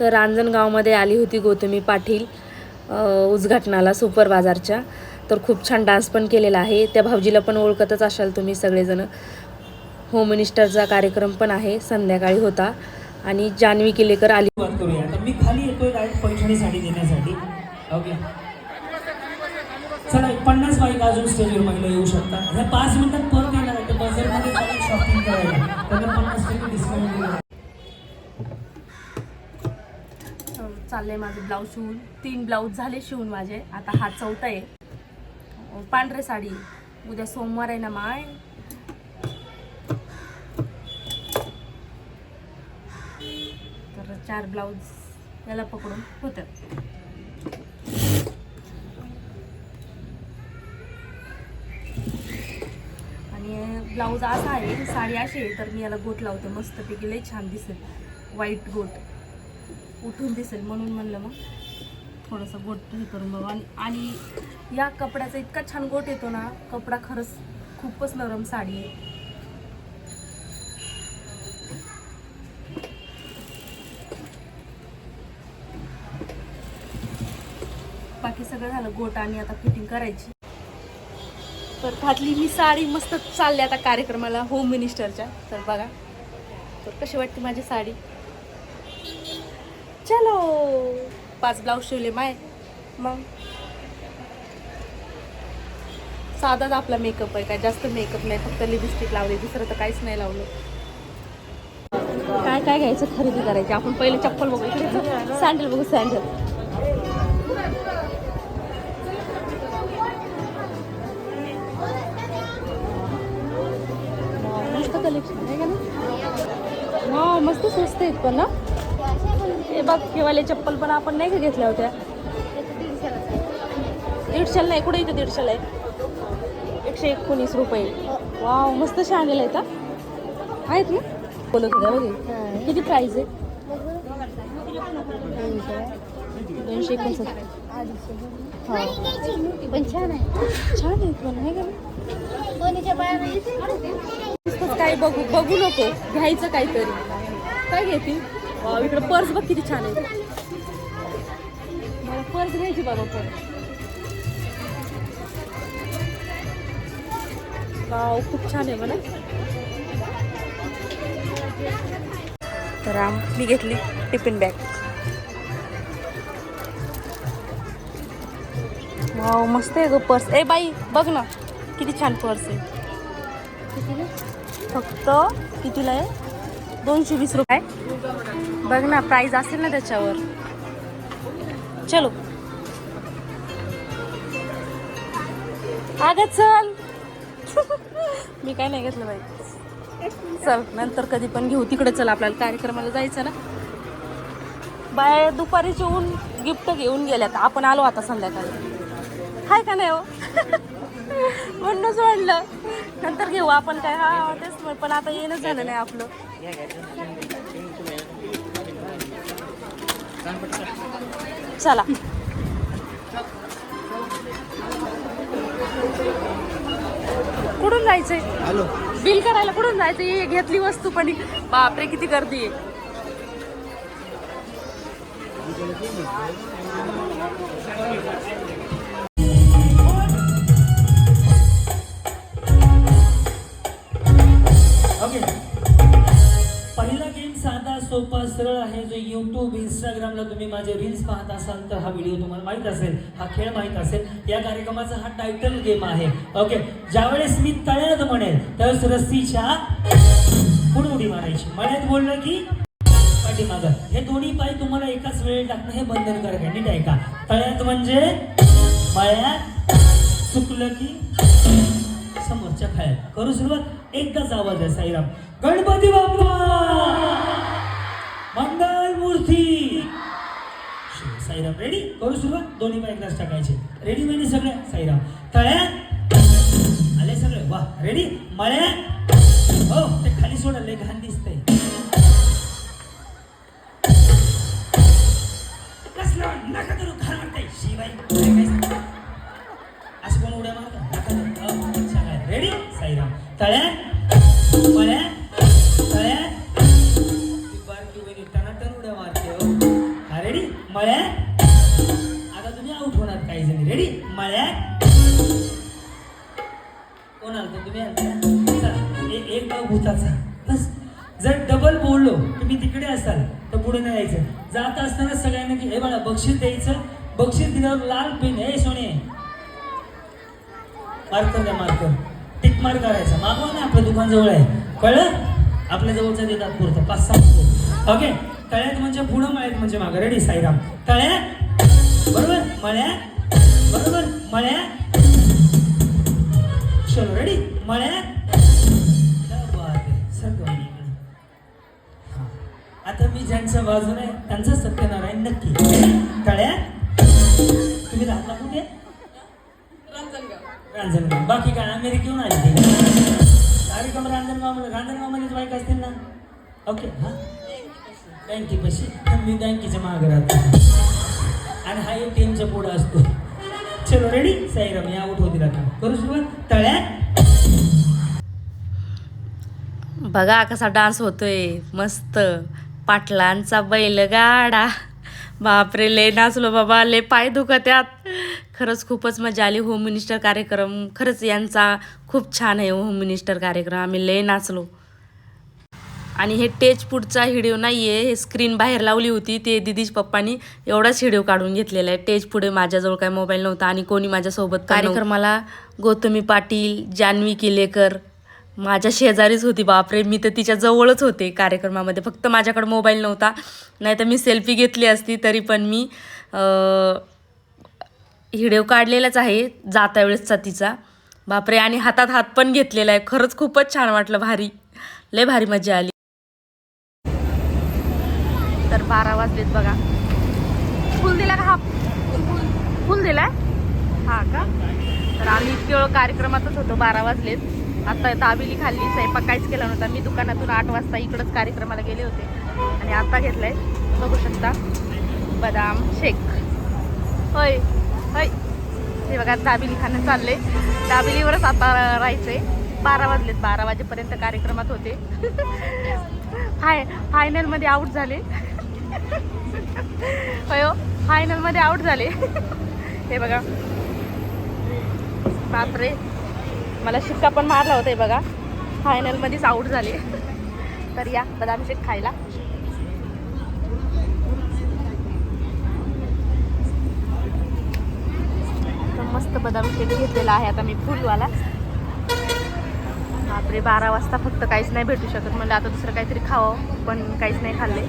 तर रांजणगावमध्ये आली होती गौतमी पाटील उद्घाटनाला सुपर बाजारच्या. तर खूप छान डान्स पण केलेला आहे. त्या भाऊजीला पण ओळखतच असाल तुम्ही सगळेजण. होम मिनिस्टरचा कार्यक्रम पण आहे संध्याकाळी होता. आणि जान्हवी किल्लेकर आली. मी खाली येतोय डायरेक्ट पैठणी देण्यासाठी. ओके. चला पन्नास बाईक अजून स्टेजवर महिला येऊ शकतात. ह्या पाच मिनिटात परत येणार आहे तर बजेटमध्ये शॉपिंग करायला. त्यांना पन्नास चाललंय माझं ब्लाऊज शिवून. तीन ब्लाऊज झाले शिवून माझे. आता हा चौथा आहे. पांढरे साडी. उद्या सोमवार आहे ना माय? तर चार ब्लाऊज याला पकडून होतं. आणि ब्लाऊज असा आहे साडी अशी आहे तर मी याला गोट लावते. मस्तपैकी लई छान दिसेल. व्हाईट गोट उठून दिसेल म्हणून म्हणलं मग. थोडंसं गोट हे करून बघा. आणि या कपड्याचा इतका छान गोट येतो ना कपडा खरंच खूपच नरम साडी आहे. बाकी सगळं झालं गोट आणि आता फिटिंग करायची. तर घातली मी साडी मस्त चालली आता कार्यक्रमाला होम मिनिस्टरच्या तर बघा तर कशी वाटते माझी साडी? चलो पाच ब्लाऊज शिवले माय. मग? साधाच आपला मेकअप आहे काय जास्त मेकअप नाही फक्त लिपस्टिक लावली दुसरं तर काहीच नाही लावलं. काय काय घ्यायचं खरेदी करायची? आपण पहिले चप्पल बघू सँडल बघू सँडल मस्त कलेक्शन आहे का ना? हा मस्त स्वस्त आहेत पण ना? हे बघ केवाले चप्पल पण आपण नाही का घेतल्या होत्या? दीडशेला नाही कुठे इथे दीडशेला आहे? एकशे एकोणीस रुपये. वाव मस्त शॅनेल आहेत हा आहेत ना? बोलत होत्या बघे किती प्राईस आहे? दोनशे एकोणसत्तर हा पण छान आहे. छान आहेत पण आहे का? नाही? काय बघू बघू नको. घ्यायचं काहीतरी. काय घेते वाव इकडे पर्स बघ किती छान आहे मला पर्स घ्यायची बाबा पर्स. वाव खूप छान आहे मला तर आम मी घेतली टिफिन बॅग. वाव मस्त आहे ग पर्स. ए बाई बघ ना किती छान पर्स आहे. फक्त कितीला आहे? दोनशे वीस रुपये. बघ ना प्राइस असेल ना त्याच्यावर. चलो. अगं चल. मी काय नाही घेतलं बाई. चल नंतर कधी पण घेऊ. तिकडे चल आपल्याला कार्यक्रमाला जायचं ना. बाय दुपारीचे ऊन गिफ्ट घेऊन गेल्यात. आपण आलो आता संध्याकाळी. हाय का नाही हो? म्हणूनच म्हणलं नंतर घेऊ आपण काय. हा तेच पण आता येणं झालं नाही आपलं. चला. कुठून जायचंय? बिल करायला कुठून जायचं हे घेतली वस्तू पण बापरे किती गर्दी आहे. इंस्टाग्रामला तुम्ही माझे रील्स पाहत असाल तर हा व्हिडिओ तुम्हाला माहीत असेल हा खेळ माहीत असेल. या कार्यक्रमाचा हा टायटल गेम आहे. ओके ज्यावेळेस मी तळ्यात म्हणेल त्यावेळेस रस्सीच्या पुढे उडी मारायची. मळ्यात बोललं की पाठीमागं. हे दोन्ही पाय तुम्हाला एकाच वेळेत टाकणं हे बंधनकारक आहे नीट ऐका. तळ्यात म्हणजे मळ्यात चुकलं की समोरच्या खायला करू सुरुवात? एकदाच आवाज आहे साईराम. गणपती बाप्पा! मंगल मूर्ती. साईराम रेडी करू सुरुवात? दोन्ही पाय एकदाच टाकायचे. रेडी म्हणजे सगळे? साईराम. तळ्या आले सगळे? वा. रेडी मळ्या हो ते खाली सोडा लय घाण दिसतंय. कसलं नका करू घाण वाटतंय शिवाय होणार रेडी मळ्यात? कोण आलतो तुम्ही आलता एक गाव भूताचा. बस. जर डबल बोललो तुम्ही तिकडे असाल तर पुढे नाही यायचं. जात असताना सगळ्यांना की हे बाळा बक्षीस द्यायचं. बक्षीस दिल्यावर लाल पेन हे सोने. मार्कर द्या मार्कर टिक मार्क करायचा. मागवा ना आपलं दुकान जवळ आहे. कळलं? आपल्या जवळचं देतात पुरतं. पाच सहा ओके तळ्यात म्हणजे पुढं मळ्यात म्हणजे मागं. रेडी साईराम? तळ्यात? बरोबर? मळ्यात? बरोबर मळ्यात चलो रेडी मळ्यात आता मी ज्यांच्या बाजूने आहे, त्यांचा सत्यनारायण नक्की कळ्या तुम्ही राहता कुठे रांजणगाव बाकी काय अमेरिकेहून आले कार्यक्रम रांजणगावमध्ये रांजणगाव बाईक असतील ना ओके हा बँकेपाशी मी बँकेच्या मागे राहतो आणि हा एक टी पुढं असतो चलो रेडी साईराम या आउट होतील आता करू सुरुवात? तळ्यात? बघा कसा डान्स होतोय. मस्त. पाटलांचा बैलगाडा. बापरे लय नाचलो बाबा. लय पाय दुखत्यात. खरंच खूपच मजा आली. होम मिनिस्टर कार्यक्रम. खरंच यांचा खूप छान आहे हो, होम मिनिस्टर कार्यक्रम. आम्ही लय नाचलो. आणि हे टेज पुढचा हिडिओ नाही आहे हे स्क्रीन बाहेर लावली होती ते दिदीज पप्पानी. एवढाच हिडिओ काढून घेतलेला आहे. टेज पुढे माझ्याजवळ काही मोबाईल नव्हता आणि कोणी माझ्यासोबत कार्यक्रमाला गौतमी पाटील जान्हवी किलेकर माझ्या शेजारीच होती. बापरे मी तर तिच्या जवळच होते कार्यक्रमामध्ये. फक्त माझ्याकडे मोबाईल नव्हता. नाही तर मी सेल्फी घेतली असती तरी पण मी हिडिओ काढलेलाच आहे जाता वेळेसचा तिचा. बापरे आणि हातात हात पण घेतलेला आहे. खरंच खूपच छान वाटलं. भारी. लय भारी मजा आली तर बारा वाजलेत बघा. फुल दिला का हा? फुल दिलाय? हा का? तर आम्ही इतके वेळ कार्यक्रमातच होतो बारा वाजलेत. आता दाबिली खाल्ली स्वयंपाक काहीच केला नव्हता. मी दुकानातून आठ वाजता इकडंच कार्यक्रमाला गेले होते. आणि आता घेतलाय बघू शकता. बदाम शेक. होय होय. हे बघा दाबिली खाणं चालले दाबिलीवरच आता राहायचंय. बारा वाजलेत बारा वाजेपर्यंत कार्यक्रमात होते. फाय फायनलमध्ये आऊट झाले. होय फायनलमध्ये आऊट झाले. हे बघा. बापरे. मला शिक्का पण मारला होता हे बघा. फायनलमध्येच आऊट झाले. तर या बदाम शेक खायला. तर मस्त बदाम शेक घेतलेला आहे आता मी फुलवाला. बापरे बारा वाजता फक्त काहीच नाही भेटू शकत. म्हणलं आता दुसरं काहीतरी खावं पण काहीच नाही खाल्ले.